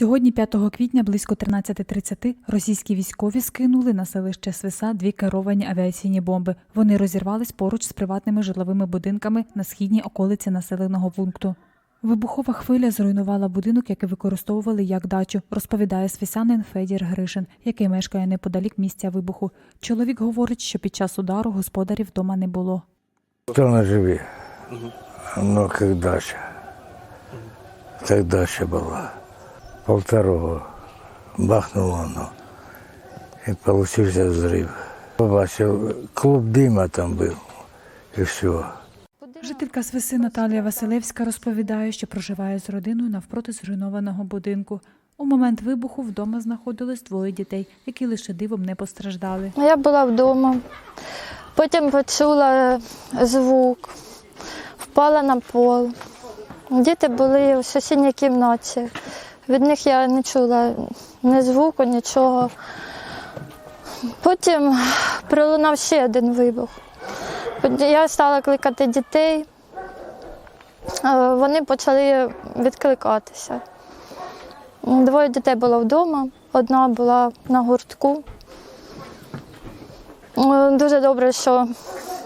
Сьогодні, 5 квітня, близько 13.30, російські військові скинули на селище Свиса дві керовані авіаційні бомби. Вони розірвались поруч з приватними житловими будинками на східній околиці населеного пункту. Вибухова хвиля зруйнувала будинок, який використовували як дачу, розповідає свисянин Федір Гришин, який мешкає неподалік місця вибуху. Чоловік говорить, що під час удару господарів вдома не було. Кто на живе? Ну, как дача. Так дача была. Полторого бахнуло оно. И получился взрыв. Побачив, клуб дима там был. И все. Жителька Свиси Наталія Василевська розповідає, що проживає з родиною навпроти зруйнованого будинку. У момент вибуху вдома знаходились двоє дітей, які лише дивом не постраждали. Я була вдома, потім почула звук, впала на пол. Діти були в сусідній кімнаті. Від них я не чула ні звуку, нічого. Потім пролунав ще один вибух. Я стала кликати дітей, Е, вони почали відкликатися. Двоє дітей було вдома, одна була на гуртку. Е, Дуже добре, що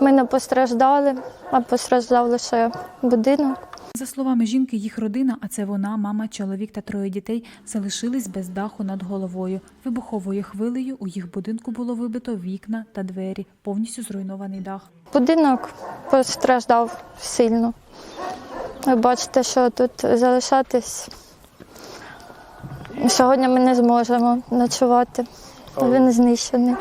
ми не постраждали, а постраждав лише будинок. За словами жінки, їх родина, а це вона, мама, чоловік та троє дітей, залишились без даху над головою. Вибуховою хвилею у їх будинку було вибито вікна та двері, повністю зруйнований дах. Будинок постраждав сильно. Ви бачите, що тут залишатись. Сьогодні ми не зможемо ночувати. Він знищений.